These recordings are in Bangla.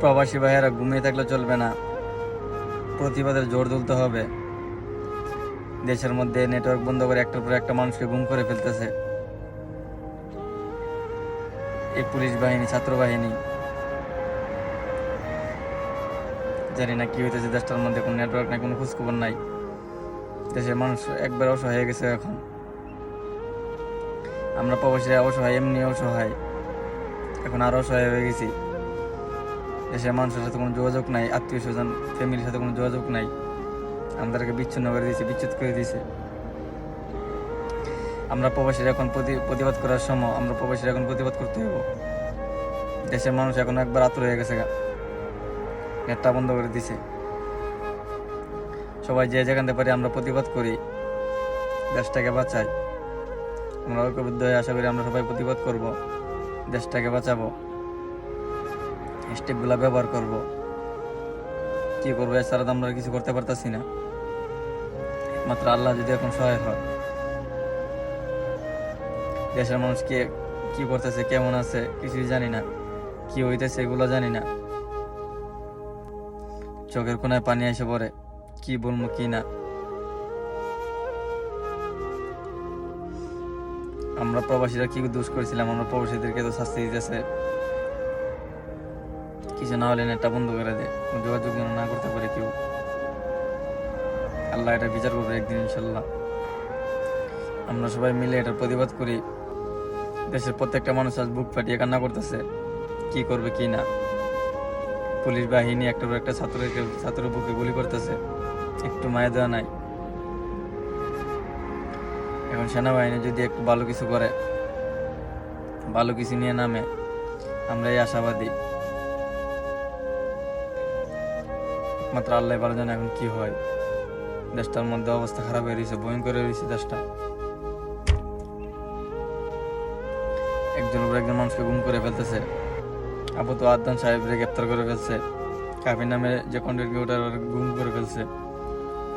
প্রবাসী ভাইয়েরা ঘুমিয়ে থাকলে চলবে না। প্রতিবাদের জোর তুলতে হবে। দেশের মধ্যে নেটওয়ার্ক বন্ধ করে একটার পর একটা মানুষকে গুম করে ফেলতেছে। এই পুলিশ বাহিনী, ছাত্র বাহিনী। জানি না কি হইতেছে, দেশটার মধ্যে কোনো নেটওয়ার্ক নাই, কোনো খোঁজখবর নাই। দেশের মানুষ একবার অসহায় হয়ে গেছে এখন। আমরা প্রবাসীরা অসহায় এমনি অসহায়। এখন আরও অসহায় হয়ে গেছি। দেশের মানুষের সাথে কোনো যোগাযোগ নাই, আত্মীয় স্বজন ফ্যামিলির সাথে কোনো যোগাযোগ নাই। আমাদেরকে বিচ্ছিন্ন করে দিয়েছে, বিচ্ছেদ করে দিয়েছে। আমরা প্রবাসীরা এখন প্রতি- প্রতিবাদ করার সময় আমরা প্রবাসীরা এখন প্রতিবাদ করতে হইব। দেশের মানুষ এখন একবার আতুর হয়ে গেছে নেটটা বন্ধ করে দিছে। সবাই যে যেখানে পারি আমরা প্রতিবাদ করি। দেশটাকে বাঁচাই। আমরা ঐক্যবদ্ধ হয়ে আশা করি আমরা সবাই প্রতিবাদ করব। দেশটাকে বাঁচাবো। স্টেপগুলো ব্যবহার করব। কি করব, এছাড়া তো আমরা কিছু করতে পারতাছি না। মাত্র আল্লাহ যদি এখন সহায় হয়। দেশের মানুষ কে, কি করতেছে, কেমন আছে, কিছুই জানি না। কি হইতেছে, এগুলো জানি না। চোখের কোনায় পানি এসে পড়ে, কি বলব, কি না। আমরা প্রবাসীরা কি দোষ করেছিলাম? আমরা প্রবাসীদেরকে তো শাস্তি দিতেছে। কিছু না হলে নেটটা বন্ধ করে দেয়। যোগাযোগ যেন না করতে পারে কেউ। আল্লাহ এটা বিচার করবে একদিন ইনশাল্লাহ আমরা সবাই মিলে এটার প্রতিবাদ করি। দেশের প্রত্যেকটা মানুষ আজ বুক ফাটিয়ে কান্না করতেছে, কি করবে, কি না। পুলিশ বাহিনী একটার পর একটা ছাত্রকে ছাত্র বুকে গুলি করতেছে। একটু মায়া দেওয়া নাই। এখন সেনাবাহিনী যদি একটু ভালো কিছু করে, ভালো কিছু নিয়ে নামে আমরা এই আশাবাদী। মাত্র আল্লাহ ভালো জানে এখন কি হয়। দেশটার মধ্যে অবস্থা খারাপ হয়ে রয়েছে, ভয়ঙ্কর হয়ে রয়েছে দেশটা। একজন উপর একজন মানুষকে গুম করে ফেলতেছে। আবু তো আদান সাহেবরে গ্রেপ্তার করে ফেলছে। কাফি নামে যে কন্টেন্ট ক্রিয়েটার গুম করে ফেলছে।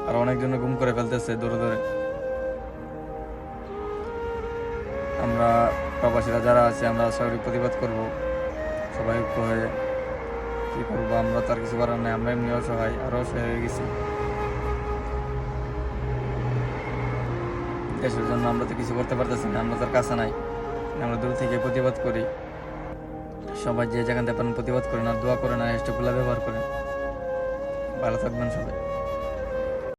আর অনেকজনে গুম করে ফেলতেছে দৌড়ে দৌড়ে। আমরা প্রবাসীরা যারা আছে, আমরা করি প্রতিবাদ করব। সবাই ঐক্য হয়ে কি করব, আমরা তো আর কিছু করার নাই, আমরা এমনি অসহায় আরও অসহায় হয়ে গেছি। দেশের জন্য আমরা তো কিছু করতে পারতেছি না, আমরা তার কাছে নাই, আমরা দূর থেকে প্রতিবাদ করি। সবাই যে যেখান থেকে প্রতিবাদ করেন আর দোয়া করেন আর স্টেপগুলো ব্যবহার করেন। ভালো থাকবেন সবাই।